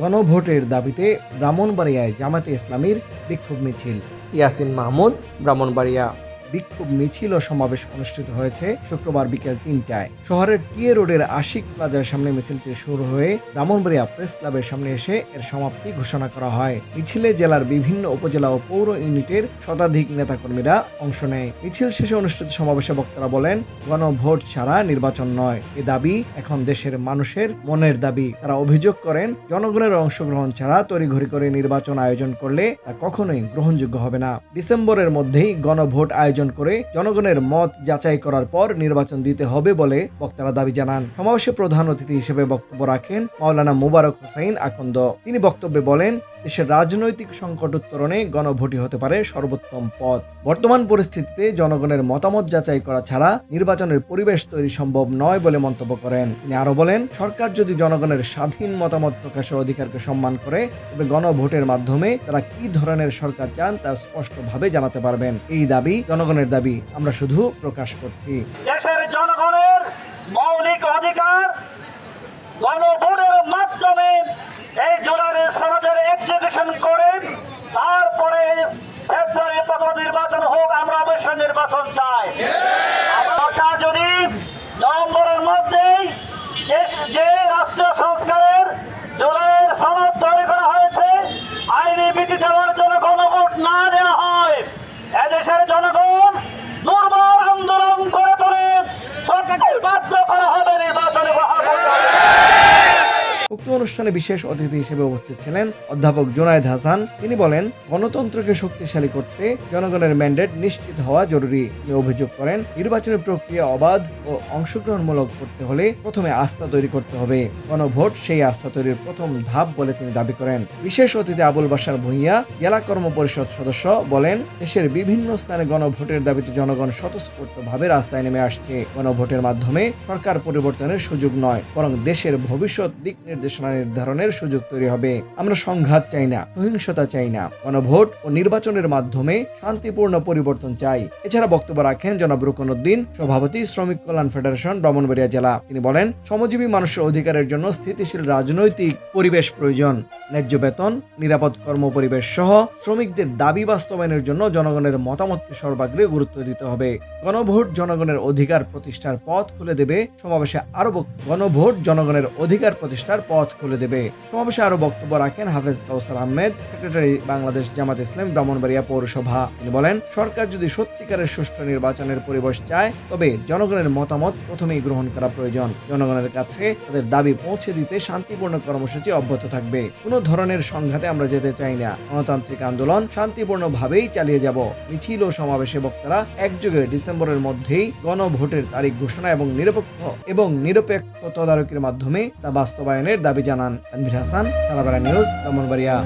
গণভোটের দাবিতে ব্রাহ্মণবাড়িয়ায় জামাতে ইসলামীর বিক্ষোভ মিছিল। ইয়াসিন মাহমুদ ব্রাহ্মণবাড়িয়া। বিক্ষোভ মিছিল ও সমাবেশ অনুষ্ঠিত হয়েছে শুক্রবার বিকেল তিনটায়। শহরের টিএ রোডের আশিক প্লাজার সামনে মিছিলটি শুরু হয়ে ব্রাহ্মণবাড়িয়া প্রেস ক্লাবের সামনে এসে এর সমাপ্তি ঘোষণা করা হয়। মিছিলে জেলার বিভিন্ন উপজেলা ও পৌর ইউনিটের শতাধিক নেতাকর্মীরা অংশ নেয়। মিছিল শেষে অনুষ্ঠিত সমাবেশে বক্তারা বলেন, গণভোট ছাড়া নির্বাচন নয়। এ দাবি এখন দেশের মানুষের মনের দাবি। তারা অভিযোগ করেন, জনগণের অংশগ্রহণ ছাড়া তড়িঘড়ি করে নির্বাচন আয়োজন করলে তা কখনোই গ্রহণযোগ্য হবে না। ডিসেম্বরের মধ্যেই গণভোট আয়োজন করে জনগণের মত যাচাই করার পর নির্বাচন দিতে হবে বলে বক্তারা দাবি জানান। সমাবেশে প্রধান অতিথি হিসেবে বক্তব্য রাখেন মাওলানা মুবারক হোসাইন আকন্দ। তিনি বক্তব্যে বলেন দেশের রাজনৈতিক সংকট উত্তরণে গণভোটই হতে পারে সর্বোত্তম পথ। বর্তমান পরিস্থিতিতে জনগণের মতামত যাচাই করা ছাড়া নির্বাচনের পরিবেশ তৈরি সম্ভব নয় বলে মন্তব্য করেন। তিনি আরও বলেন, সরকার যদি জনগণের স্বাধীন মতামত প্রকাশের অধিকারকে সম্মান করে, তবে গণভোটের মাধ্যমে তারা কি ধরনের সরকার চান তা স্পষ্টভাবে জানাতে পারবেন। এই দাবি, জনগণের দাবি, আমরা শুধু প্রকাশ করছি। দেশের জনগণের মৌলিক অধিকার গণভোটের মাধ্যমে এই জুলাই সমাজের এক্সিকিউশন করে তারপরে ফেব্রুয়ারি প্রথম নির্বাচন হোক আমরা নির্বাচন চায়। সরকার যদি নভেম্বরের মধ্যেই যে- উক্ত অনুষ্ঠানে বিশেষ অতিথি হিসেবে উপস্থিত ছিলেন অধ্যাপক জোনায়েদ হাসান। তিনি বলেন, গণতন্ত্রকে শক্তিশালী করতে জনগণের ম্যান্ডেট নিশ্চিত হওয়া জরুরি। তিনি অভিযোগ করেন নির্বাচনের প্রক্রিয়া অবাধ ও অংশগ্রহণমূলক করতে হলে প্রথমে আস্থা তৈরি করতে হবে। গণভোট সেই আস্থা তৈরির প্রথম ধাপ বলে তিনি দাবি করেন। বিশেষ অতিথি আবুল বাসার ভূঁইয়া, জেলা কর্ম পরিষদ সদস্য, বলেন, দেশের বিভিন্ন স্থানে গণভোটের দাবিতে জনগণ স্বতঃস্ফূর্তভাবে রাস্তায় নেমে আসছে। গণভোটের মাধ্যমে সরকার পরিবর্তনের সুযোগ নয়, বরং দেশের ভবিষ্যৎ দিক নির্দেশনা নির্ধারণের সুযোগ তৈরি হবে। আমরা সংঘাত চাই না, সহিংসতা চাই না। গণভোট ও নির্বাচনের মাধ্যমে শান্তিপূর্ণ পরিবর্তন চাই। এছাড়া বক্তব্য রাখেন জনাব রুকনুদ্দিন, সভাপতি শ্রমিক কল্যাণ ফেডারেশন, ব্রাহ্মণবাড়িয়া জেলা। তিনি বলেন, শ্রমজীবী মানুষের অধিকারের জন্য স্থিতিশীল রাজনৈতিক পরিবেশ প্রয়োজন। ন্যায্য বেতন, নিরাপদ কর্ম পরিবেশ সহ শ্রমিকদের দাবি বাস্তবায়নের জন্য জনগণের মতামতকে সর্বাগ্রে গুরুত্ব দিতে হবে। গণভোট জনগণের অধিকার প্রতিষ্ঠার পথ খুলে দেবে। সমাবেশে আরও গণভোট জনগণের অধিকার প্রতিষ্ঠার পথ খুলে দেবে। সমাবেশে আরও বক্তব্য রাখেন হাফেজ কাউসার আহমেদ, সেক্রেটারি বাংলাদেশ জামাত ইসলাম, ব্রাহ্মণবাড়িয়া পৌরসভা। তিনি বলেন, সরকার যদি সত্যিকারের সুষ্ঠু নির্বাচনের পরিবেশ চায়, তবে জনগণের মতামত প্রথমেই গ্রহণ করা প্রয়োজন। জনগণের কাছে তাদের দাবি পৌঁছে দিতে শান্তিপূর্ণ কর্মসূচি অব্যাহত থাকবে। কোনো ধরনের সংঘাতে আমরা যেতে চাই না। গণতান্ত্রিক আন্দোলন শান্তিপূর্ণভাবেই চালিয়ে যাব। মিছিল ও সমাবেশে বক্তারা একযোগে ডিসেম্বরের মধ্যেই গণভোটের তারিখ ঘোষণা এবং নিরপেক্ষ এবং নিরপেক্ষ তদারকির মাধ্যমে তা বাস্তবায়নের দাবি জানান তানভীর হাসান সারাবাড়া নিউজ ব্রাহ্মণবাড়িয়া।